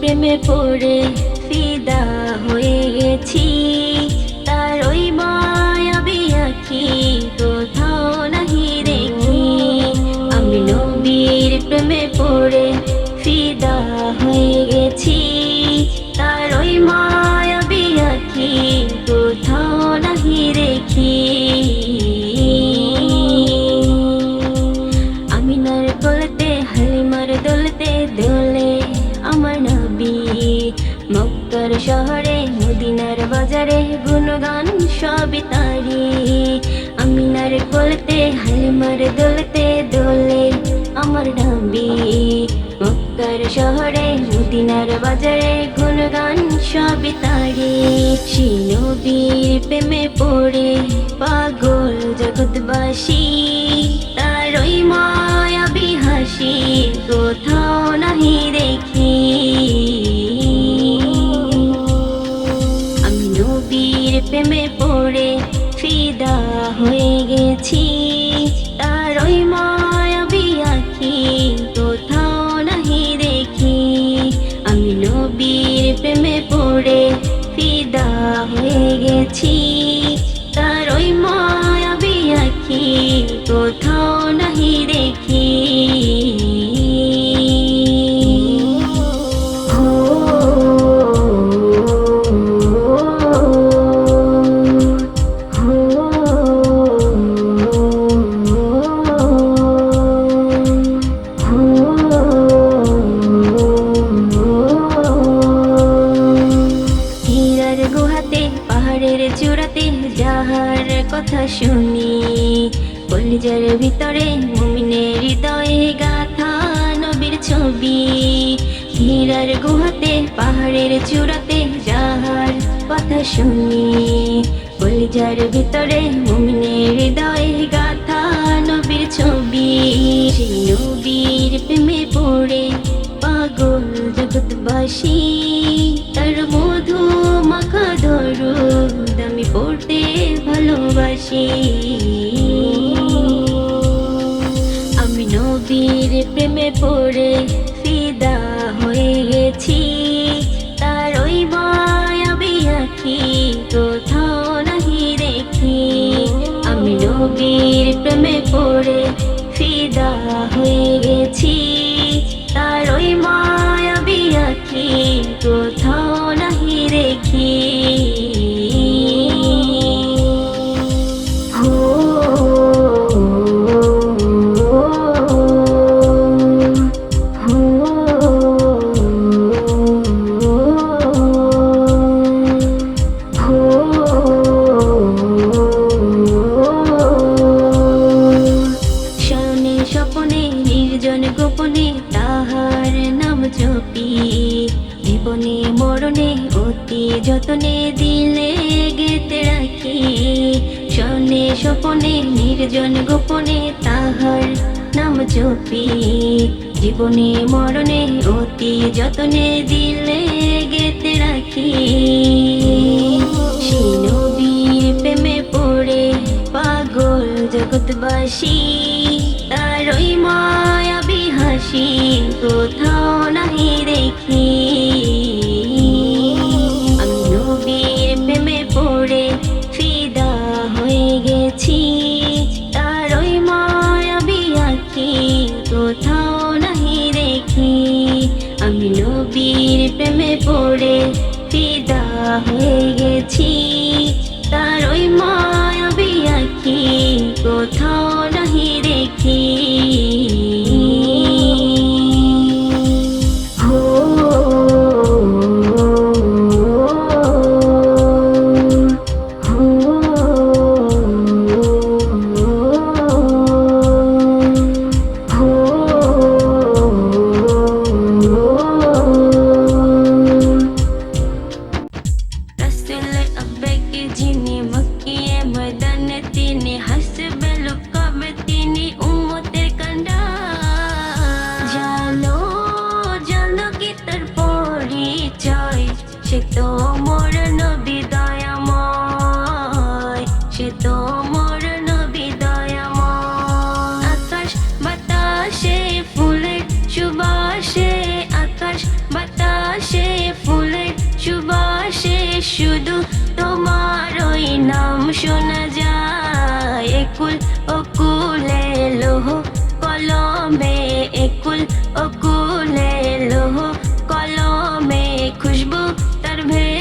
প্রেমে পড়ে ফিদা হয়ে গেছি। তার ওই মায়াবী আখি কোথাও নাহি দেখি। আমি নবীর প্রেমে পড়ে ফিদা হয়ে গেছি। কোথাও নাহি দেখি। আমিনার কোলতে, হালিমার দোলতে, দোলে আমার নবী। মক্কার শহরে, মদিনার বাজারে গুণগান সবই তারি। আমিনার কোলতে, হালিমার দোলতে, দোলে আমার নবী। মক্কার শহরে, মদিনার বাজারে গুণগান সবই তারি। শিনবীর প্রেমে পড়ে পাগল জগৎবাসী। তারই মায়াবী হাসি কোথাও নাহি দেখি শুনি। কলিজার ভিতরে মুমিনের হৃদয়ে গাথা নবীর ছবি। সেই নবীর প্রেমে পড়ে পাগল জগৎবাসী। তার মধু মাখা দরুদ আমি পড়তে ভালোবাসি। আমি নবীর প্রেমে পড়ে ফিদা হয়ে গেছি। নবীর প্রেমে পড়ে ফিদা হয়ে গেছি। তার ওই মায়াবি আখি কোথাও নাহি জপি জীবনে, মরণে, অতি যতনে দিলে গেতে রাখি। সেই প্রেমে পড়ে পাগল জগৎবাসী। তারই মায়াবী হাসি কোথাও নাহি দেখি। গেছি শুধু তোমার ওই নাম শোনা যায়। একুল অকুলে লোহ কলমে, একুল অকুলে লোহ কলমে খুশবু তার ভেসে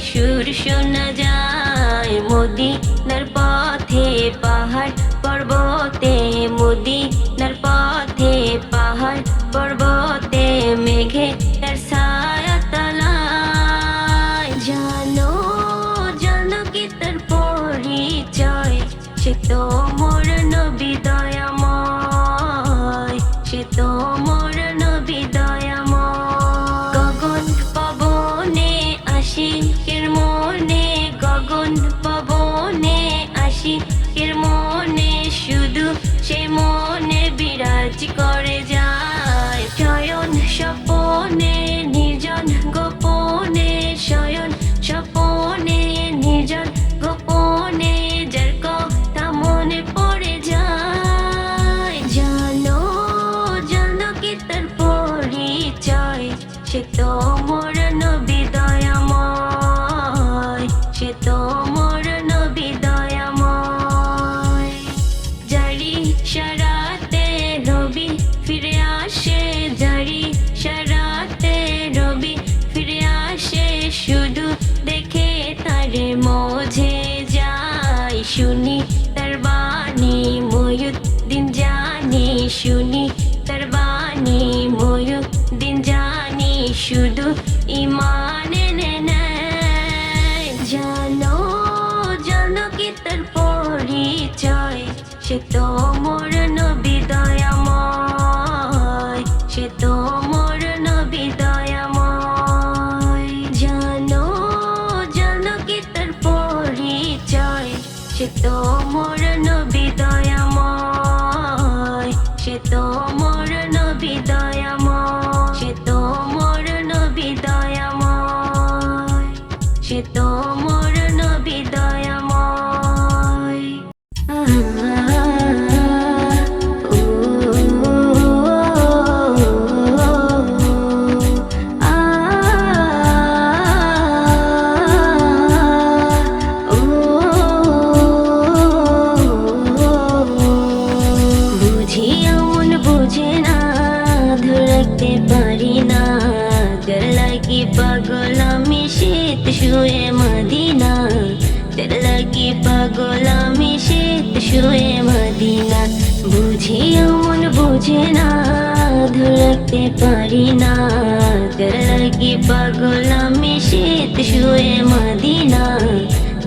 সুর শোনা যায় মোদিনার পথে পাহাড় পর্বতে মোদি করে যায়। শয়ন স্বপনে নির্জন গোপনে, শয়ন স্বপনে নির্জন গোপনে, যার কথা মনে পড়ে যায়। জানো জানো কি তার পরিচয়? সে তো শুনি পারি না যার লাগি পাগল আমি শীত শুয়ে মদিনা?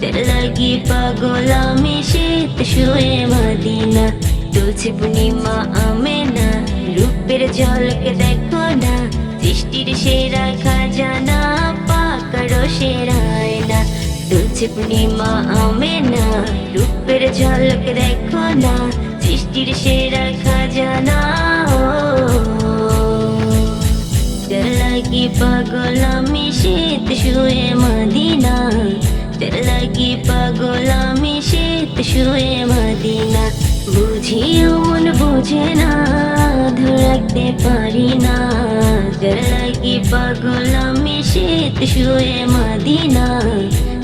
যার লাগি পাগল শীত শুয়ে মদিনা? তুলছে পূর্ণিমা আমে না রূপের ঝলক দেখো না। সৃষ্টির সেরা খাজানা পাকারো সেরায় না তুলছে পূর্ণিমা আমে না রূপের ঝলক দেখো না। সৃষ্টির সেরা খাজানা লাগি পাগল আমি শীত শুয়ে মদিনা যার লাগি পাগল আমি শীত শুয়ে মদিনা বুঝি মন বুঝে না ধরতে পারি না যার লাগি পাগল আমি শীত শুয়ে মদিনা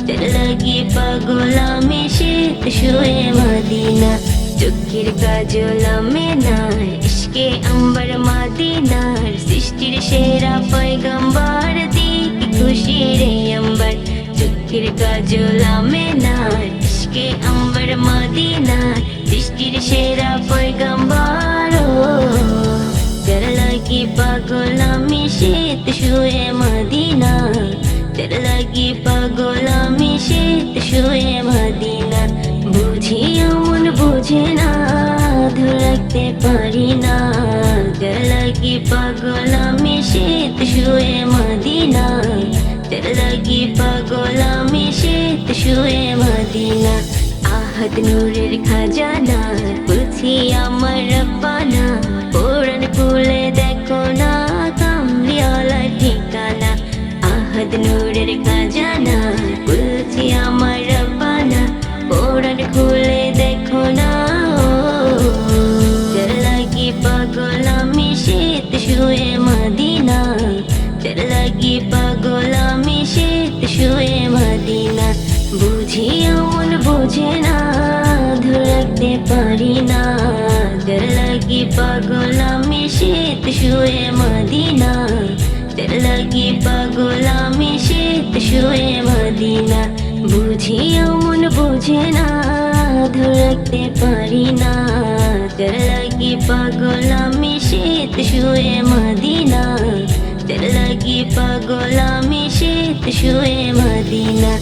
যার লাগি পাগল আমি শীত শুয়ে মদিনা চোখের কাজল মেনা ইশকে আম্বার মাদিনার সৃষ্টির সেরা পয়গম্বর দিক খুশি রে আম্বার। চোখের কাজল মেনা ইশকে আম্বার মাদিনার। সৃষ্টির সেরা পয়গম্বর যার লাগি পাগল আমি শীত শুয়ে মদিনা যার লাগি পাগল আমি শীত শুয়ে মদিনা বুঝি মন বুঝ না। পারি না। পাগল আমি শীত শুয়ে মদিনা। লাগি পাগল আমি শীত শুয়ে মদিনা। আহাদ নূরের খাজানা, বলছি আমার রব্বানা। কোরআন খুলে দেখো না কামলিওয়ালা ঠিকানা। আহাদ নূরের খাজানা, বলছি আমার রব্বানা। কোরআন খুলে বোঝে না ধরতে পারি না লাগি পাগল আমি শীত শুয়ে মদিনা লাগি পাগল আমি শীত শুয়ে মদিনা বুঝি এমন বোঝে না ধরতে পারি না লাগি পাগল আমি শীত শুয়ে মদিনা লাগি পাগল আমি শীত শুয়ে মদিনা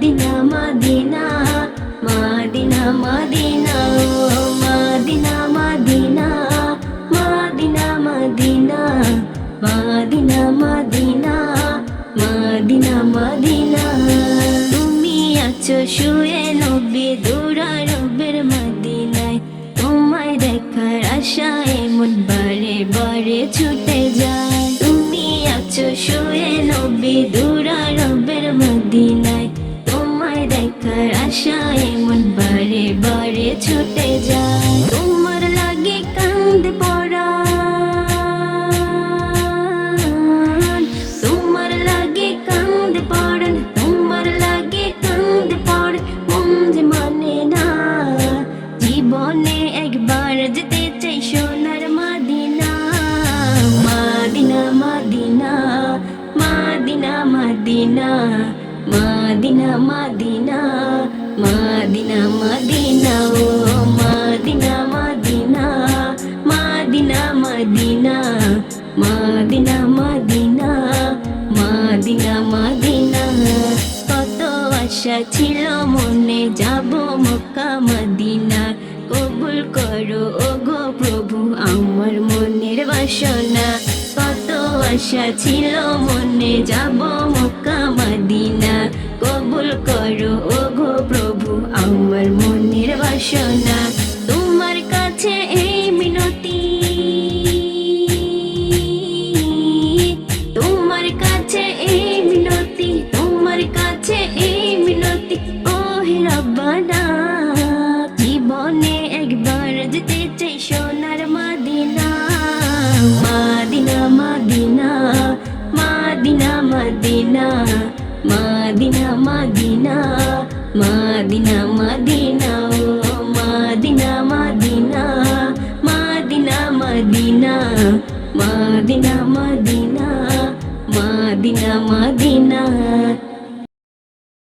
মাদিনা মাদিনা মাদিনা মাদিনা মাদিনা মাদিনা মাদিনা মাদিনা মাদিনা মাদিনা মাদিনা মাদিনা। তুমি আছো শুয়ে নবী দৌড়া রবের মদিনায়, তোমায় দেখার আশায় মন বারে ছুটে যায়। তুমি আছো শুয়ে নবী দৌড়া রবের মদিনায় তোমায় আশায় মন বারে বারে ছুটে যায়। তোমার লাগে কান্দ পড়া। তোমার লাগে কান্দ পড়ন তোমার লাগে কান্দ পড়। মন যে মানে না, জীবনে একবার যেতে চাই সোনার মাদিনা। মাদিনা মাদিনা মাদিনা মাদিনা মাদিনা মাদিনা। ছিল মনে যাব মক্কা মদিনা কবুল করো ও গো প্রভু আমার মনের বাসনা কত আশা ছিল মনে যাব মক্কা মদিনা করো ও গো প্রভু আমার মনের বাসনা। তোমার কাছে মদিনা।